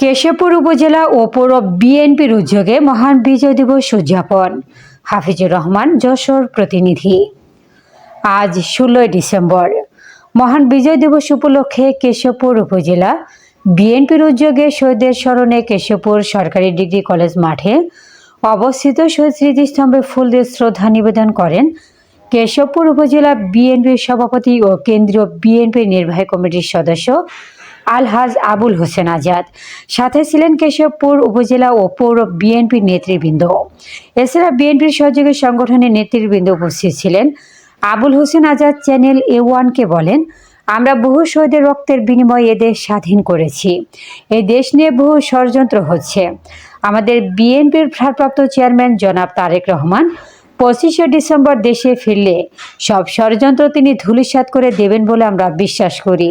কেশবপুর উপজেলা ও পৌর বিএনপির উদ্যোগে মহান বিজয় দিবস উদযাপন। হাফিজুর রহমান, যশোর প্রতিনিধি। আজ ষোলোই ডিসেম্বর। মহান বিজয় দিবস উপলক্ষে কেশবপুর উপজেলা বিএনপির উদ্যোগে শহীদদের স্মরণে কেশবপুর সরকারি ডিগ্রি কলেজ মাঠে অবস্থিত শহীদ স্মৃতিস্তম্ভে ফুল দিয়ে শ্রদ্ধা নিবেদন করেন কেশবপুর উপজেলা বিএনপির সভাপতি ও কেন্দ্রীয় বিএনপির নির্বাহী কমিটির সদস্য আলহাজ আবুল হোসেন আজাদ। সাথে ছিলেন কেশবপুর উপজেলা ও পৌর বিএনপির নেতৃবৃন্দ। এছাড়া বিএনপির সহযোগী সংগঠনের নেতৃবৃন্দ উপস্থিত ছিলেন। আবুল হোসেন আজাদ চ্যানেল এ ওয়ানকে বলেন, আমরা বহু শহীদের রক্তের বিনিময়ে এদেশ স্বাধীন করেছি। এই দেশ নিয়ে বহু ষড়যন্ত্র হচ্ছে। আমাদের বিএনপির ভারপ্রাপ্ত চেয়ারম্যান জনাব তারেক রহমান, পঁচিশে ডিসেম্বর দেশে ফিরলে সব ষড়যন্ত্র তিনি ধূলিসাৎ করে দেবেন বলে আমরা বিশ্বাস করি।